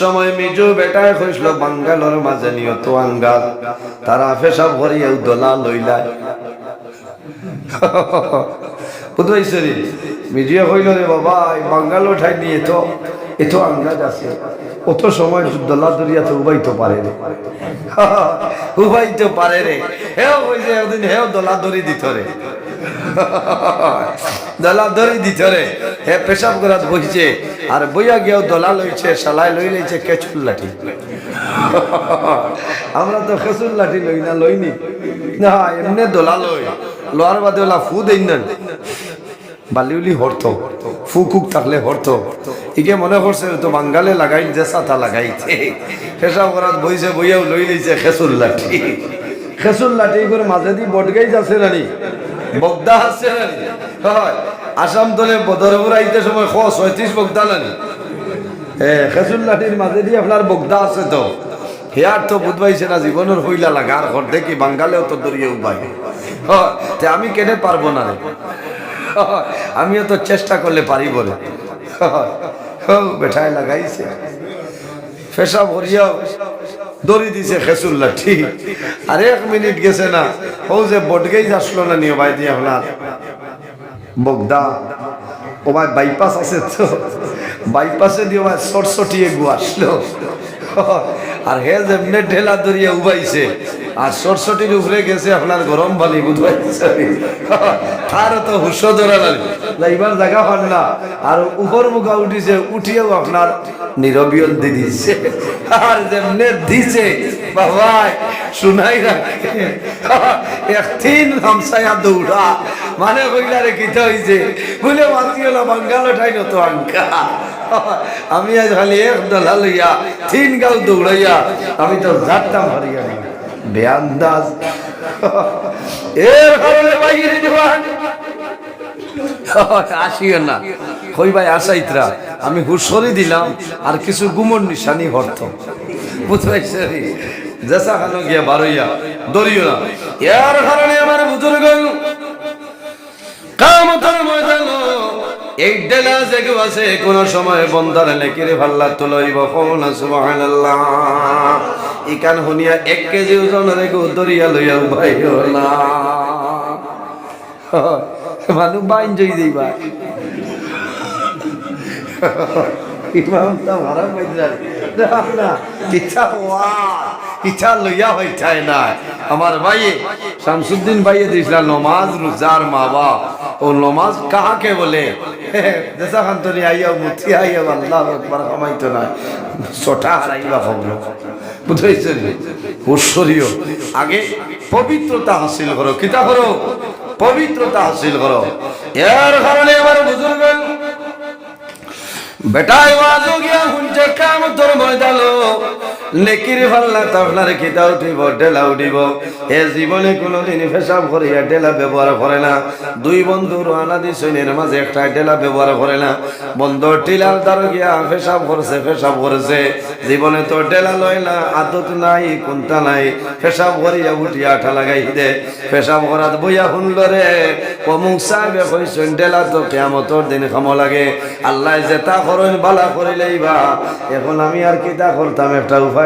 সময় মিজু বেটায় কইসল বাঙ্গালোর মাঝে নিয়ত আঙ্গাল। তারা পেশাব ভরিয়া দোলা লইলায়। কইল রে বাবা বাঙ্গালো ঠাই নিয়ে তো এত আঙ্গাজ আছে। অত সময় দোলা দরিয়াতে উবাইতে পারে রে। উবাইতে পারে রে। হেও কইছে একদিন হেও দোলা দরি দিত রে। দলা ধরে দিত রে হে পেশাব করাত বইছে আর বইয়া গিয়েও দলা লইছে সালাই লই লইছে, কেচুল লাঠি। আমরা তো খেসুল লাঠি লই না, লইনি। না, এমনি দোলা লই। লোয়ার বাদে ওলা ফু দেই না। বালিউলি হরত। ফু কুক থাকলে হরত। ইকে মনে করছে তো বাঙ্গালে লাগাই যে সাথা লাগাইছে। পেশাব করাত বইছে বইয়াও লই লইছে খেসুল লাঠি। খেসুল লাঠি করে মাঝে দি বটগাই যাচ্ছে নানি বগদা আছে নানি হয়। আসাম দলে বদরপুর আইতে সময় খ ছয়ত্রিশ বগদা নানি হ্যাঁ খেসুল লাঠির মাঝে দিয়ে আপনার বগদা আছে তো। হেয়ার তো বুধবাইছে না জীবনের হইলা লাগা আর ঘর দেখি বাঙ্গালেও তো দরিয়ে হয়, তে আমি কেনে পারব না রে আমিও তো চেষ্টা করলে পারি বলে বেঠায় লাগাইছে। ফেসা ভরিয়াও দড়ি দিছে খেসুল্লা ঠিক আর এক মিনিট গেছে না, ও যে বটগেই আসলো না নিয়ে ভাই দিয়ে আপনার বগদা, ও ভাই বাইপাস আছে তো। বাইপাসে দিয়ে ভাই সটসটিয়ে গু আসলো। আর হে যেমনে ঢেলা দরিয়া উবাইছে। আর সরসটির উপরে গেছে আপনার গরম পানি বুঝবাইছে মুখা উঠিছে আপনার দৌড়া মানে কইলা রে, কিতা হইছে? বলে, মাতি হলো, বাঙ্গালো ঠাই তো আঙ্কা আমি আজ খালি এক দলা লইয়া তিন গাও দৌড়াইয়া আমি তো যাত্রাম হারিয়া বেআন্দাজ। এর কারণে বাইরে জওয়ান আসিও না। কই ভাই, আসাইতরা? আমি হুসরি দিলাম, আর কিছু গুমর নিশানি হর্ত। বুঝতে জেসা খানো গিয়া বারইয়া দরিও না। এর কারণে আমার বুজুর্গ কামতর ময়দান এই ডেলা জেগে আছে, কোন সময় বন্দার লেকিরে ভাল্লা তুলইব। ফোন সুবহানাল্লাহ। ইকান হুনিয়া এক কেজি ওজনের গো দরিয়া লইয়া ভাই না। মানুষ বাইন জই দিবা। মারা পাইছে না ইচ্ছা হওয়া, ইচ্ছা লইয়া হইতাই না আমার ভাইয়ে, শামসুদ্দিন ভাইয়ে দিয়েছিল নমাজ রোজার মা বাপ। ও নমাজ কাহাকে বলে? দেশা খান্তনি আইয়া মুথি আইয়া আল্লাহ একবার কামাইতো না। ছটা হারাইবা খবর বুঝাইছেন? আগে পবিত্রতা হাসিল করো কিতা করো পবিত্রতা হাসিল করো। এর কারণে আমার বুজুর্গ বেটায় ওয়াজও গিয়া হুনছে কাম তোর ময়দালো নেকির ফাল্লা তাফলার কিতা উঠিব ডেলা উঠিব এ জীবনে কোনোদিন পেশাব করিয়া ডেলা ব্যবহার করে না। দুই বন্ধু রানা দি সৈনের মাঝে একটা ডেলা ব্যবহার করে না। বন্ধু টিলার দ্বার গিয়া পেশাব করছে, পেশাব করেছে। জীবনে তো ডেলা লয় না, আদত নাই কোনটা নাই। পেশাব করিয়া উঠিয়া আঠা লাগাই দে। পেশাব করাত বইয়া শুনল রে, অমুক সাহেবে কইছেন ডেলা তো কেমতর দিন খামো লাগে। আল্লাহ জেতা করেন, বালা করিলেই বা। এখন আমি আর কি কিতা করতাম, একটা উপায়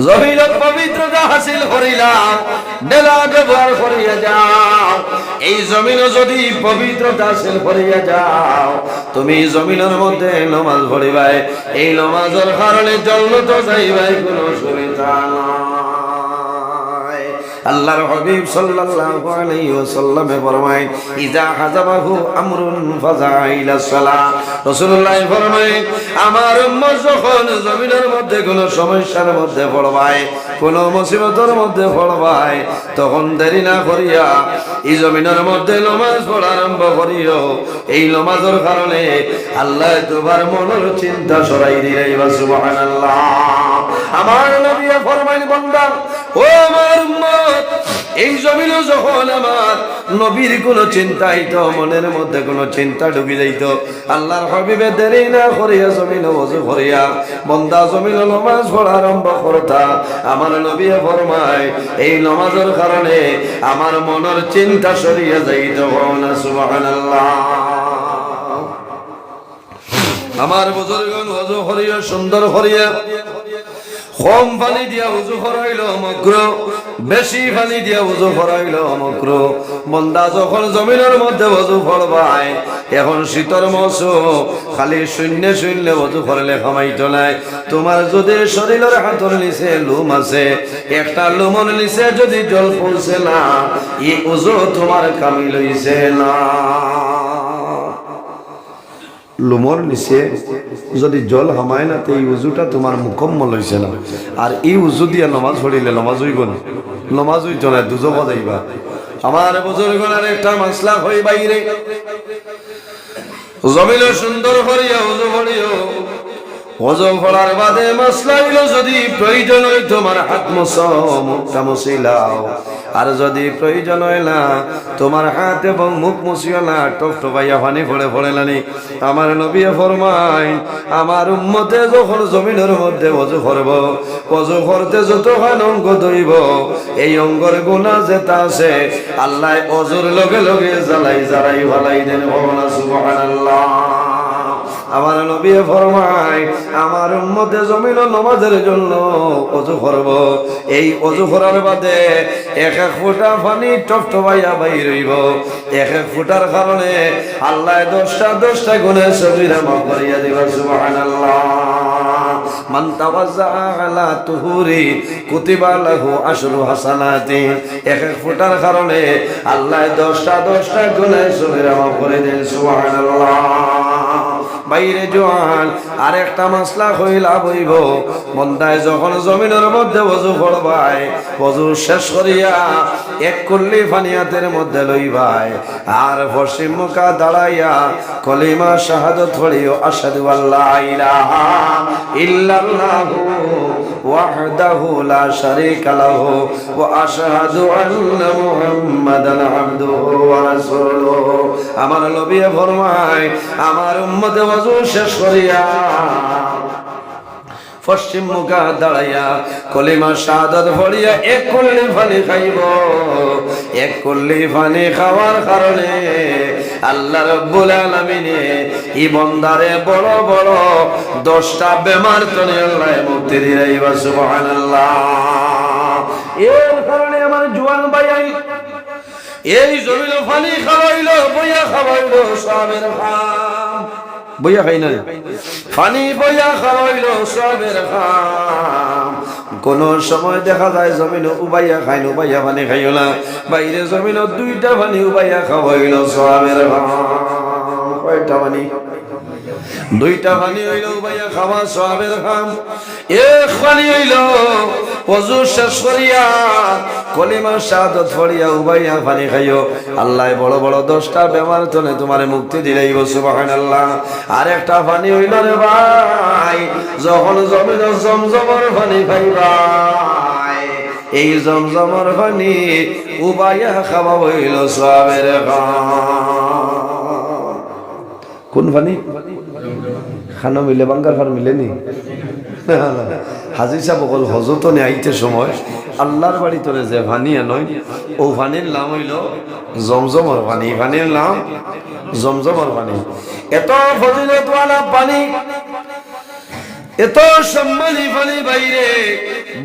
জমিনত পবিত্রতা হাসিল করিলাম যাও। এই যদি তুমি নমাজ পড়িবাই। এই নমাজের কারণে জন্ম তো যাইবাই, কোনো সুবিধা নাই। আল্লাহর হাবিব সাল্লাল্লাহু আলাইহি ওয়াসাল্লামে ফরমায় ইজা হাজাবাহু আমরুন ফাজা ইলা সালাহ। রাসূলুল্লাহ ফরমায়, আমার উম্মত যখন জমিনের মধ্যে কোনো সমস্যার মধ্যে পড়বায়, কোন মুসিবতের মধ্যে পড়বায়, তখন দেরি না করিয়া এই জমিনের মধ্যে নমাজ পড়া আরম্ভ করিও। এই নমাজের কারণে আল্লাহ তোমার মনের চিন্তা সরাই দিলে সুবহানাল্লাহ। আমার নবী ফরমাইল বান্দা, ও আমার উম্মত এই জমিনে যখন আমার নবীর কোনো চিন্তা হইতো, মনের মধ্যে কোনো চিন্তা ঢুকি যাইতো। আল্লাহর হবিবে দেরি না করিয়া জমিন ওযু করিয়া, বন্দা জমিন নমাজ পড়া আরম্ভ করতা। আমার নবী ফরমায়, এই নমাজের কারণে আমার মনের চিন্তা সরিয়া যাইতো না সুবহানাল্লাহ। আমার বুজুর্গন ওযু করিয়া, সুন্দর করিয়া কম পানি দিয়া উজু করাইল মগ্র বেশি পানি দিয়া উজু করাইল মগ্র বন্দা যখন জমিনের মধ্যে উজু ফলবাই এখন শীতর মৌসুম খালি শূন্য শূন্য উজু করলে খামাইত নাই তোমার যদি শরীরের হাতর নিচে লুম আছে, একটা লুমন নিচে যদি জল পৌঁছে না, ই উজু তোমার কামি লইছে না। লুমর নিচে, যদি জল হামায় না, তো এই উজুটা তোমার মুকম্মল হয়েছে না। আর এই উজু দিয়া নমাজ পড়িলে নমাজ হইব না নমাজ হইত না দুজো বাজাইবা আমার বুজুর্গনার একটা মাসলা হই বাইরে জমিল সুন্দর করিয়া উজু পড়িও ওজো ফলার বাদে মশলা যদি প্রয়োজন হয় তোমার হাত মশ মুখটা মশিলাও আর যদি প্রয়োজন হয় না, তোমার হাত এবং মুখ মুছিও না। টপ টপাইয়া পানি পড়ে পড়ে নানি। আমার নবী ফরমাই আমার উম্মতে যখন জমিনের মধ্যে অজু করব, অজু করতে যতক্ষণ অঙ্গ ধরিব, এই অঙ্গর গুণা যেটা আছে, আল্লাহ অজুর লগে লগে জ্বালাই জ্বালাই ভালাই দেন। ভগবান সুবহানাল্লাহ। আমার নবী ফরমাই আমার উম্মতে জমিন নমাজের জন্য অজু করব। এই অজু করার বাদে এক এক ফুটা পানি টপটপাইয়া বাইর হইব। এক এক ফুটার কারণে আল্লাহ দশটা দশটা গুণে সবিরা মাফ করিয়া দিবা, সুবহানাল্লাহ। মান তাওয়াজ্জা আলা তুহুরি কুতিবা লাহু আশরু হাসানাতি। এক এক ফুটার কারণে আল্লাহ দশটা দশটা গুণে সবিরা মাফ করে দেন, সুবহানাল্লাহ। বাইরে জোয়ান আর একটা মাসলা হইলা বইব। মন্দায় যখন জমিনের মধ্যে বজু পড়বাই বজু শেষ করিয়া এক করলি ফানিয়াতের মধ্যে লইবাই আর পশ্চিম মুখা দাঁড়াইয়া কলিমা শাহাদত পড়িও আসাদু আল্লাহ ইলাহা ইল্লাল্লাহু শারীকা লাহু ওয়া আশহাদু আন্না মুহাম্মাদান আবদুহু ওয়া রাসূলুহু। আমার নবী ফরমায়, আমার উম্মতে ওযু শেষ করিয়া। পশ্চিম মুখা দাঁড়াইয়া কলিমা সাদত ভরিয়া এক করলে পানি খাইব। এক করলে পানি খাওয়ার কারণে আল্লাহ রব্বুল আলামিনে ই বন্দারে বড় বড় দশটা বেমার তনে আল্লাহ মুক্তি দিলাইবা সুবহানাল্লাহ। এর কারণে আমার জোয়ান ভাই এই জমিল পানি খাওয়াইল, বইয়া খাওয়াইল সবের খাম। বইয়া খাই না। পানি বইয়া খাওয়াইল সবের খাম। কোন সময় দেখা যায় জমিন উবাইয়া খাইল উবাইয়া পানি খাইও না। বাইরে জমিন দুইটা পানি উবাইয়া খাওয়াইল সবের খাম। কয়টা পানি? দুইটা পানি হইল উবাইয়া খাওয়া সবের খাম। এক পানি হইল অজু শেষ করিয়া কলিমা শাহাদত ফড়িয়া উবাইয়া পানি খাইও। আল্লাহ বড় বড় দশটা বেমার তনে তোমার মুক্তি দিলেই সুবহানাল্লাহ। আর একটা পানি হইল রে ভাই, যখন জমিন জমজমর পানি খাইবাই এই জমজমর পানি উবাইয়া খাওয়া হইল সবের কোন পানি? খানো মিলে বাঙ্গার ফার মিলেনি হাজি সাহেব অকল হজত নে আইতে সময়। আল্লাহর বাড়ি তোরে যে ভানি নয় ও ভানির নাম হইল জমজমর পানি ভানির নাম জমজমর পানি এত ফজিলতওয়ালা পানি। এত সম্মানী পানি বাইরে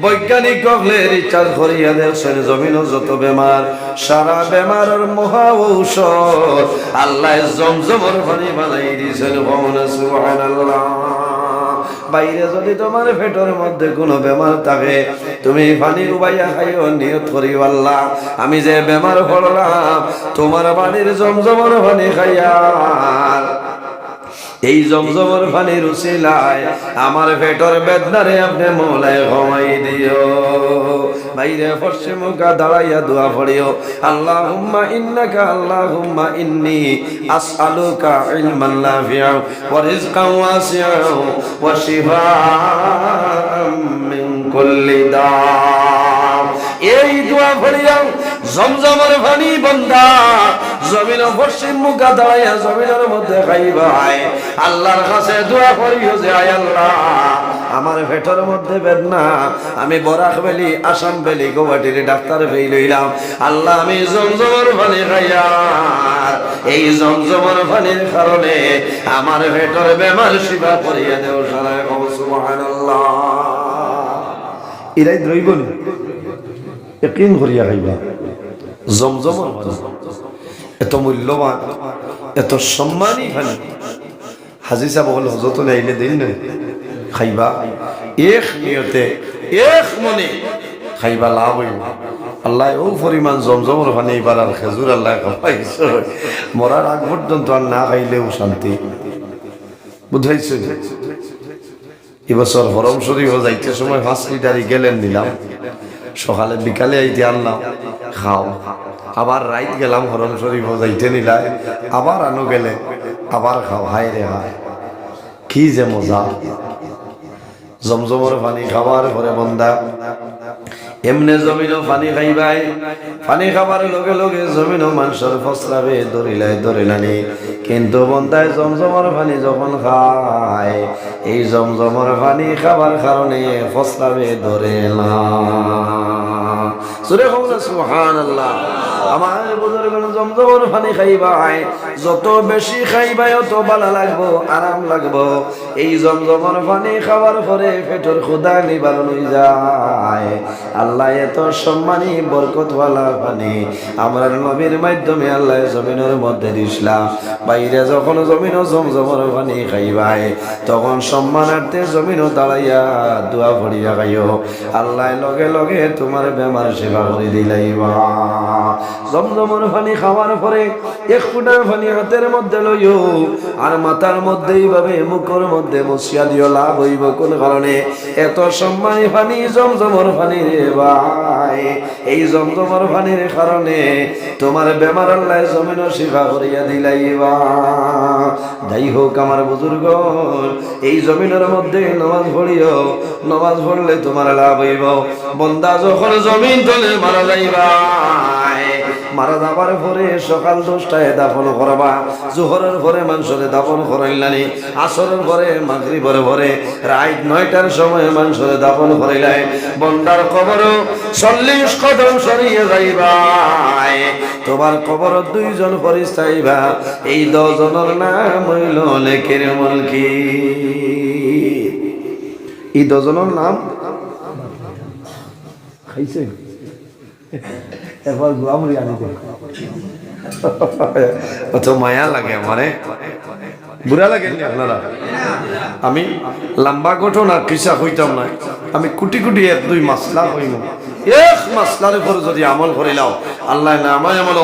বৈজ্ঞানিক গগলে রিচার্জ করিয়া দেখছেন জমিন যত বেমার, সারা বেমারের মহা ঔষধ। আল্লাহ জমজমর পানি বানাই দিয়েছেন ভবন বাইরে যদি তোমার পেটের মধ্যে কোনো বেমার থাকে, তুমি পানি উবাইয়া খাইও, নিয়ত করি আল্লাহ। আমি যে বেমার পড়লাম, তোমার বাড়ির জমজমার পানি খাইয়া। এই জমজমর পানির উসিলায় আমার পেটর বেদনারে আপনি মোলায় ঘমাই দিও। বাইরে ফর্সে মুখা দাঁড়াইয়া দোয়া পড়িও। আল্লাহ হুম্মা ইন্নাকা আল্লাহ হুম্মা ইন্নি আসআলুকা ইলমান নাফিআ ওয়া রিজকান ওয়াসিআ ওয়া শিফাআম মিন কুল্লি দা এই দোয়া পড়িয়া জমজমের পানি বন্দা, জমিন পশ্চিম মুখা দাঁড়াইয়া জমিনের মধ্যে খাইবাই আল্লাহর কাছে দোয়া করিও যে আয় আল্লাহ। আমার পেটের মধ্যে বেদনা, আমি বরাক বেলি, আসাম বেলি গৌহাটির ডাক্তার ফেই লইলাম। আল্লাহ, আমি জমজমের পানি খাইয়া এই জমজমের পানির কারণে আমার পেটের বেমার শিবা করিয়া দেও সারা সুবহানাল্লাহ। এরাই দ্রৈব একিন করিয়া খাইবা। জমজমর এত মূল্যবান, এত সম্মানী পানি হাজি সাহেব বল হজত আইলে দিন না খাইবা? এক নিয়তে, এক মনে খাইবা লাভ হইব আল্লাহ ও পরিমাণ জমজমর পানি এবার আর খেজুর আল্লাহ খাওয়াইছে। মরার আগ পর্যন্ত আর না খাইলেও শান্তি। বুঝাইছে? এবছর হরম শরীফ যাইতে সময় পাঁচ লিটারই গেলেন নিলাম। সকালে বিকালে আইতে আনলাম। খাও আবার রাইত গেলাম হরম শরীফ যাইতে নিলাই। আবার আনো গেলে, আবার খাও। হায় রে হায়। কি যে মজা। জমজমর পানি খাবার পরে বন্দা। এমনে জমিনও পানি খাইবাই পানি খাবার লগে লগে জমিনও মানুষের ফসলাবে দরিলাই দরিলানি কিন্তু বন্দায় জমজমর পানি যখন খায়, এই জমজমর পানি খাবার কারণে ফসলাবে ধরে না সুরে খবর সুবহানাল্লাহ। আমার বুজুর্গ জমজমর পানি খাইবাই যত বেশি খাইবাই অত ভালো লাগবো, আরাম লাগবো। এই জমজমর পানি খাওয়ার পরে পেটের ক্ষুদা নিবারণ হয়ে যায়। আল্লাহ এত সম্মানী, বরকতওয়ালা পানি। আমরা নবীর মাধ্যমে আল্লাহ জমিনের মধ্যে দিছিলাম। বাইরে যখন জমিনও জমজমর পানি খাইবাই তখন সম্মানার্থে জমিনও দাঁড়াইয়া দোয়া ভরিয়া খাইও। আল্লাহ লগে লগে তোমার বেমার সেবা করে দিলাইবা। জমজমর পানি খাওয়ার পরে এক ফুটার পানি হাতের মধ্যে লইও, আর মাথার মধ্যে এইভাবে মুখের মধ্যে মশিয়া দিও, লাভ হইব কোন কারণে? এত সম্মানী পানি জমজমর পানি রে ভাই। এই জমজমর পানির কারণে তোমার বেমার আল্লাহ জমিন শিফা করিয়া দিলাইবা যাই হোক আমার বুজুর্গ, এই জমিনের মধ্যে নমাজ পড়িও, নমাজ পড়লে তোমার লাভ হইব। বন্দা যখন জমিন তলে মারা যাইবা মারা যাবার পরে সকাল দশটায় দাফন করবা, জোহরের পরে মানুষের দাফন করাইলানি, আসরের পরে মাগরি পরে রাত নয়টার সময় মানুষের দাফন করাইলাই। বন্দার কবর চল্লিশ কদম সরিয়ে যাইবা তোমার কবর দুইজন পরিস্তাইবা এই দজনের নাম হইল লেখের মলকি। এই দজনের নাম? খাইছে? এরপর মায়া লাগে আমারে। বুড়া লাগে আপনারা? আমি লম্বা আর কিসা হইতাম না। আমি কুটি কুটি এক দুই মাসলা হইম এক মাসলার উপর যদি আমল করিলাও আল্লাহ না আমায় আমল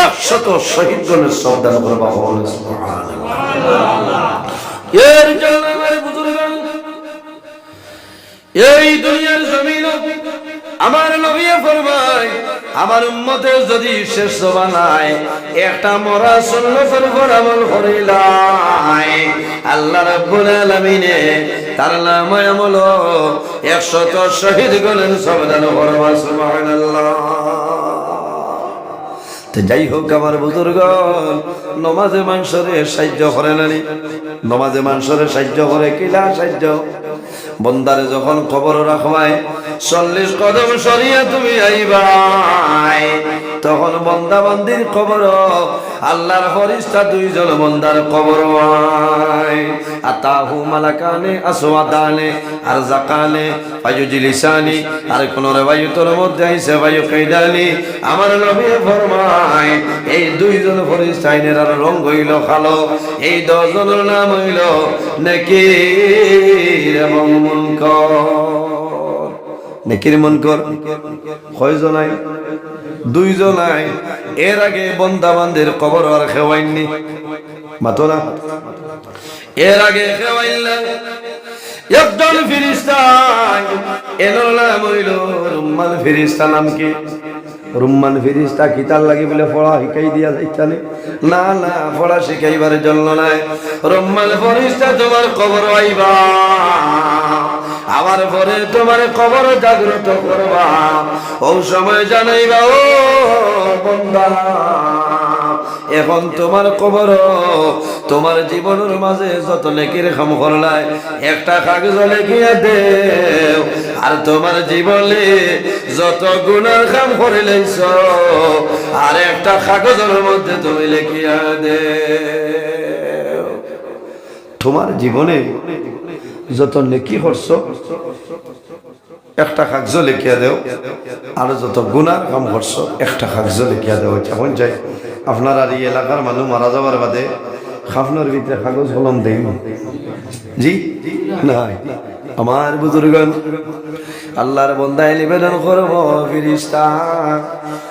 একশত শহীদ গণের সবদান এই দুনিয়ার জমিন, আমার নবী ফরমায় আমার উম্মতে যদি শেষ বানায় একটা মরা সুন্নতের উপর আমল করিলাই। আল্লাহ রাব্বুল আলামিনে তার নাম আমল 100 তো শহীদ গলেন সবদান করবা সুবহানাল্লাহ। যাই হোক আমার বুজুর্গ নমাজে মানুষরে সাহায্য করে নানি। নমাজে মানুষরে সাহায্য করে কিলা সাহায্য? বন্দারে যখন খবর রাখবাই চল্লিশ কদম সরিয়ে তুমি আইবাই তখন বন্দা বান্দির কবর আল্লাহর ফরিস্তা দুইজন বন্দার আয় আতাহু মালাকানে, আসওয়াদানে আর জাকানে ফায়ুজলিসানি, আর কোন রেবায়ুতর মধ্যে আইসে বায়ু কাইদানি আমার নবী ফরমায় এই দুইজন ফরিস্তাইনের আর রং হইল খালো এই দশজনের নাম হইল নেকির এবং নেকির মুনকর? কয়জনাই? দুইজনাই। এর আগে বন্দাবানদের কবর আর খেওয়াইননি। মাতো না? এর আগে খেওয়াইলেন একজন ফিরিস্তা এর নাম হইল ফিরিস্তা, নাম কি? রুম্মান ফিরিস্তা কিতার লাগি বলে পড়া শিখাই দিয়া যাইতানে? না না পড়া শিখাইবার জন্য নাই। রুম্মান ফিরিস্তা, তোমার কবর আইবা আবার পরে তোমার কবর জাগ্রত করবা। ও সময় জানাইবা, ও বন্দা এখন তোমার কবর তোমার জীবনের মাঝে যত লেখির খাম করলাই একটা কাগজ লেখিয়া দেও। আর তোমার জীবনে যত গুণার কাম করে লাইছ, আর একটা কাগজের মধ্যে তুমি লেখিয়া দেও। তোমার জীবনে যত নেকি করছ একটা কাগজ লিখিয়া দেও। আর যত গুণার কাম করছ একটা কাগজ লিখিয়া দেও। এখন যাই আপনার আর এই এলাকার মানুষ মারা যাওয়ার বাদে খাফনার ভিতরে কাগজ কলম দেই জি? না আমার বুজুর্গন আল্লাহর বন্দায় নিবেদন করব, ফিরিস্তা।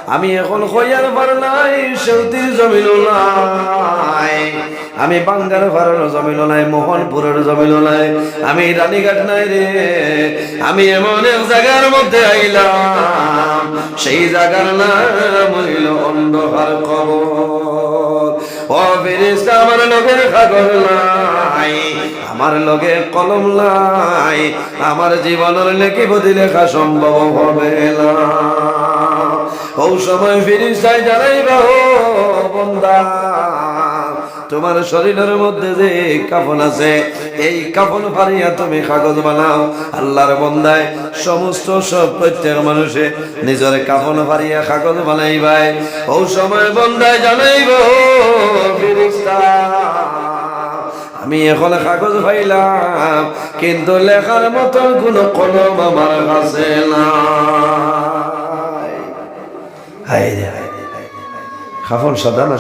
আমি এখন কইয়ার পার নাই সৌতির জমিন নাই। আমি বাঙ্গার ভাড়ার জমিন নাই, মোহনপুরের জমিন নাই। আমি রানীঘাট নাই রে, আমি এমন এক জায়গার মধ্যে আইলাম। সেই জায়গার নাম হইল অন্ধকার কবর। ও ফিরিস্তা আমার লোকের কাগজ নাই, আমার লগে কলম নাই, আমার জীবনের লেখিব লেখা সম্ভব হবে না। ও সময় ফিরিস্তায় জানাইবা ও বন্দা। তোমার শরীরের মধ্যে যে কাফন আছে এই কাফন ফারিয়া তুমি কাগজ বানাও। আল্লাহর বন্দায় সমস্ত সব প্রত্যেক মানুষে নিজের কাফন ফারিয়া কাগজ বানাইবাই। ও সময় বন্দায় জানাইব আমি এখন কাগজ পাইলাম কিন্তু লেখার মতো কোনো কলম আমার কাছে না হায় রে হায় রে, হায় রে, হায় রে। সাদা না?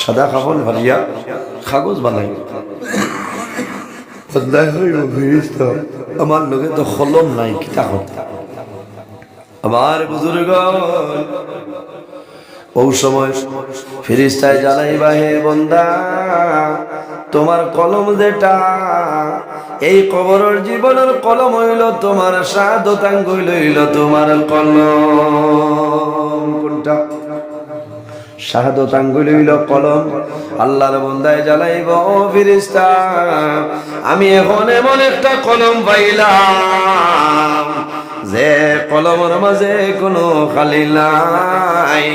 সাদা খাফন ভালিয়া কাগজ বানাই। আমার লগে তো কলম নাই কিতা আমার বুজুর্গ, ও সময় ফিরিস্তায় জানাইবা হে বন্দা, তোমার কলম যেটা, এই কবরের জীবনের কলম হইল তোমার সাধতাঙ্গ হইল তোমার কলম। কোনটা? শাহাদত আঙ্গুল হইল কলম, আল্লাহর বন্দায় জ্বালাইব ও ফিরিস্তা। আমি এখন এমন একটা কলম পাইলাম, যে কলমের মাঝে কোনো খালি নাই,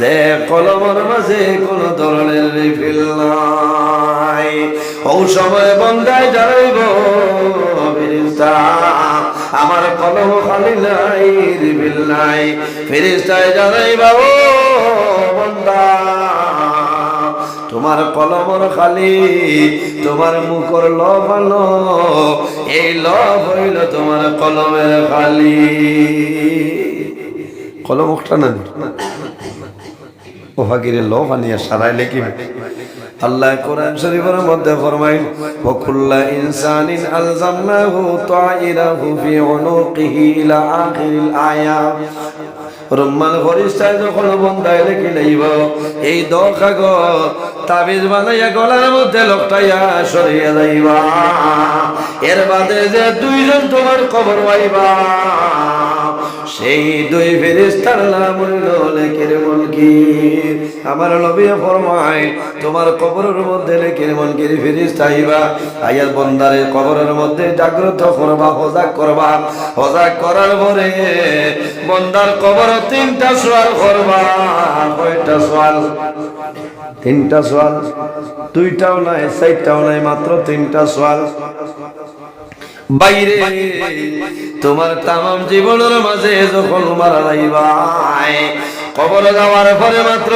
যে কলমের মাঝে কোনো ধরনের রিফিল নাই। ও সময় বন্দায় জ্বালাইব ফিরিস্তা, আমার কলম খালি নাই, রিফিল নাই। ফিরিস্তায় জ্বালাইবা ও তোমার কলমর খালি, তোমার মুখর আলো এই লভ হইল তোমার কলমের খালি। কলম না? ওহাগিরে লভ আনিয়া সারাই লেখিবে আল্লাহ কোরআন শরীফের মধ্যে ফরমাইন ওয়াকুল্লা ইনসানিন আলজামনাহু তাইরাহু ফি উনুকিহি ইলা আখিরিল আয়াত রুম্মান ফরিস্তায় যখন বন্ধায় রেখে লইব এই দখাগ তাবিজ বানাইয়া গলার মধ্যে লোকটাইয়া সরিয়ে যাইবা। এর বাদে যে দুইজন তোমার কবর পাইবা। সেই দুই ফেরিস্তার নাম হইল লেখের মনকির। আমার নবী ফরমায়, তোমার কবরের মধ্যে লেখের মনকির ফেরিস্তা আইবা। আইয়ার বন্দারে কবরের মধ্যে জাগ্রত করবা হজাক করবা। হজাক করার পরে বন্দার কবর তিনটা সোয়াল করবা কয়টা সোয়াল? তিনটা সোয়াল। দুইটাও নাই, চারটাও নাই, মাত্র তিনটা সোয়াল। বাইরে, তোমার তামাম জীবনের মাঝে যখন মারা যাইবাই কবর যাওয়ার পরে মাত্র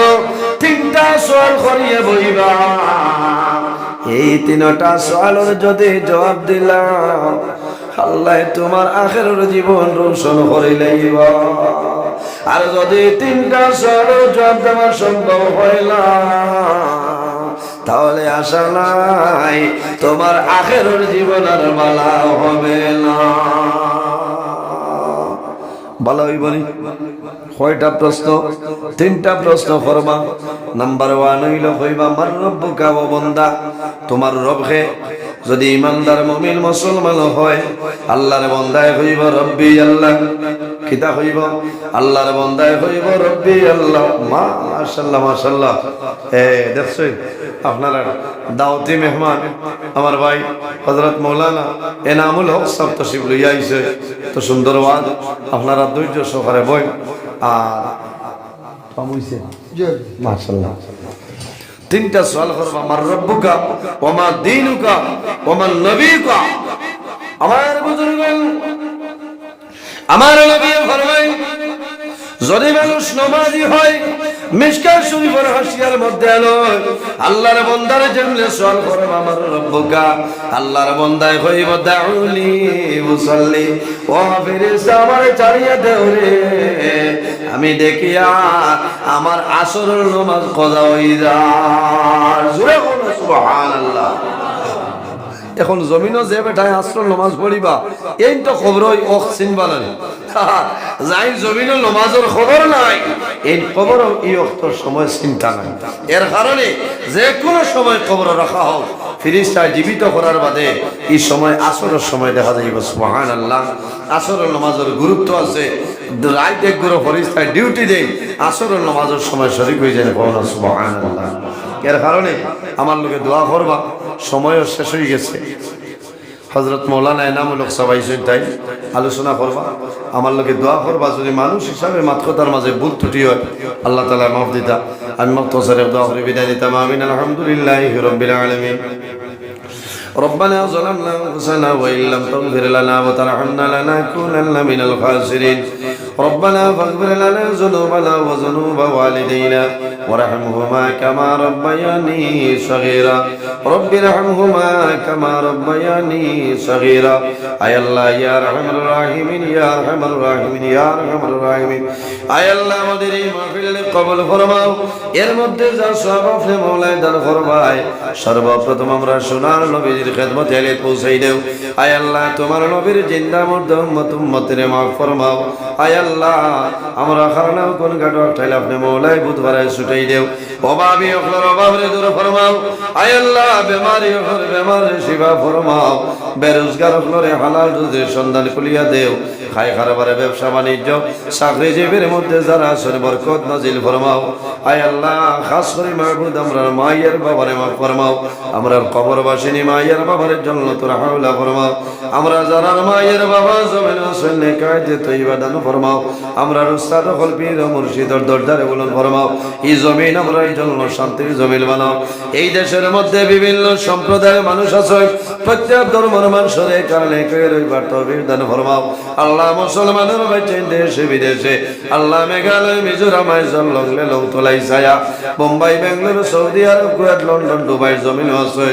তিনটা সোয়াল করিয়ে বইবা। এই তিনটা সোয়ালের যদি জবাব দিলাম, আল্লাহ তোমার আখের জীবন রোশন করে লইব। আর যদি তিনটা সোয়ালের জবাব দেওয়া সম্ভব হইলাম তাহলে আশা নাই, তোমার আখের জীবন আর বালা হবে না। ভালো হইবনি কয়টা প্রশ্ন? তিনটা প্রশ্ন করবা। নাম্বার ওয়ান হইল হইবা মার রব্বুকা ও বন্দা, তোমার রবকে যদি ইমানদার মমিন মুসলমান হয়, আল্লাহর বন্দায় হইব রব্বি আল্লাহ। কিতা হইব? আল্লাহর বন্দায় হইব রব্বি আল্লাহ। মা মাশাল্লাহ মাশাল্লাহ এ দেখছই আপনারা দাওতি মেহমান, আমার ভাই হযরত মাওলানা এনামুল হক সাহেব তশরিফ লইয়া আইছে। তো সুন্দর ওয়াজ, আপনারা ধৈর্য সহকারে বই। আর পামুইছে মাশাল্লাহ তিনটা সওয়াল করবা, মার রব্বুকা ওমা দীনুকা ওমা নবীকা। আমার বুজুর্গ আমার নবী ফরমায় যদি মানুষ নমাজি হয় মিসকার শরীফের হাসিয়ার মধ্যে আলো আল্লাহর বন্দারে যেমনে সওয়াল করে, আমার রব্বুকা। আল্লাহর বন্দায় হইব দাউলি, মুসাল্লি। ও ফেরেশতা, আমারে চালিয়ে দেও রে। আমি দেখিয়া আমার আসরের নামাজ কজা হই যায়। জোরে বলো, সুবহানাল্লাহ। এখন জমিনও যে বেটায় আসর নমাজ পড়িবা এই তো খবর ওক চিনবা না যাই জমিনও নমাজের খবর নাই এই খবর এই অক্তর সময় চিন্তা নাই। এর কারণে যে কোনো সময় খবর রাখা হোক ফিরিস্তায় জীবিত করার বাদে এই সময় আসরের সময় দেখা যাইব সুহান আল্লাহ আসরের নমাজের গুরুত্ব আছে। রাইট এক গুরু ফরিস্তায় ডিউটি দেয় আসরের নমাজের সময় শরিক হয়ে যায় সুহান আল্লাহ এর কারণে আমার লোকে দোয়া করবা সময়ও শেষ হয়ে গেছে হজরত মৌলানা এনামূলক সবাই তাই আলোচনা করবা আমার লোকে দোয়া করবা যদি মানুষ হিসাবে মাতকতার মাঝে ভুল ত্রুটি হয় আল্লাহ তালা মাফ দিতা আমি মক্তসরে দোয়া করে বিদায় দিতাম আমিন আলহামদুলিল্লাহ রব্বিল আলমিন ربنا ظلمنا انفسنا وان لم تغفر لنا وترحمنا لنكونن من الخاسرين ربنا فاغفر لنا ذنوبنا وذنوب والدينا وارحمهما كما ربياني صغيرا رب ارحمهما كما ربياني صغيرا اي الله يا ارحم الراحمين يا ارحم الراحمين يا ارحم الراحمين আয় আল্লাহ আমাদের এই মাহফিলে কবল ফরমাও এর মধ্যে যা সব আপনি মৌলায় দান ফরমায় সর্বপ্রথম আমরা সোনার নবীর খেদমত এলে পৌঁছাই দেও আয় আল্লাহ তোমার নবীর জিন্দা মধ্যে উম্মত উম্মতের মাফ ফরমাও আয় আল্লাহ। আমরা খারাপ কোন গাটো ঠাইলে আপনি মৌলায় বুধবারে ছুটাই দেও। অভাবী অফলার অভাবরে দূর ফরমাও। আয় আল্লাহ, বেমারি অফর বেমারে শিবা ফরমাও। বেরোজগার অফলরে হালাল রুজির সন্ধান খুলিয়া দেও। খাই খারাপারে ব্যবসা বাণিজ্য চাকরিজীবীর মধ্যে যারা আছেন বরকত নাজিল ফরমাও। আয় আল্লাহ, খাস করে মাহবুদ, আমরা মায়ের বাবারে মা ফরমাও। আমরা কবরবাসিনী মায়ের বাবার জন্য তোর হাওলা ফরমাও। আমরা যারা মায়ের বাবা জমিন হোসেন কায়দে তৈবা দান ফরমাও। আমরা রুস্তাদ কল্পীর মুর্শিদর দরজারে বলুন ফরমাও। এই জমিন আমরা জন্য শান্তির জমিল বানাও। এই দেশের মধ্যে বিভিন্ন সম্প্রদায়ের মানুষ আছে, প্রত্যেক ধর্মের মানুষের কারণে বিধান ফরমাও। আল্লাহ মুসলমানের বাইচেন দেশে বিদেশে, আল্লাহ মেঘালয়, মিজোরাম আইসল লংলে লং তোলাই ছায়া, Mumbai, Bengaluru, Saudi Arab, Kuwait, London, Dubai জমিন আছে।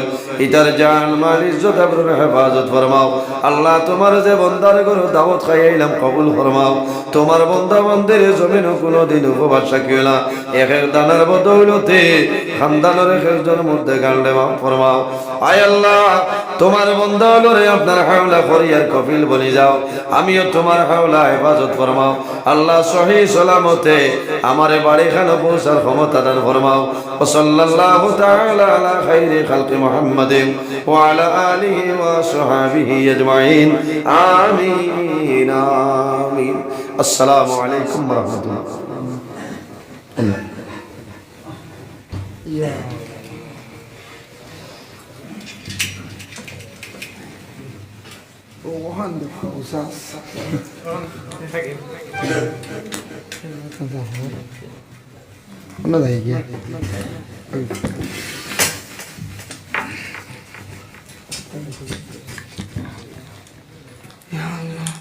ইতার জান মাল ইজ্জত আবরুর হেফাজত ফরমাও। আল্লাহ তোমার যে বন্দার করো দাওয়াত খাইয়াইলাম কবুল ফরমাও। তোমার বন্দা বন্দের জমিন কোনো দিন উপবাস রাখিও না। এক এক দানার বদৌলতে খানদানের এক একজন মধ্যে গান্ডে ফরমাও। আয় আল্লাহ, তোমার বন্দা হলো রে আপনার হাওলা করিয়ার কপিল বনি যাও। আমিও তোমার হাওলা হেফাজত ফরমাও। আল্লাহ সহি সালামতে আমারে বাড়ি খানো পৌঁছার ক্ষমতা দান ফরমাও। وصلى الله تعالى على خير خلق محمد وعلى آله وصحابه أجمعين. آمين آمين. السلام عليكم ورحمة الله. Wonderful. Another de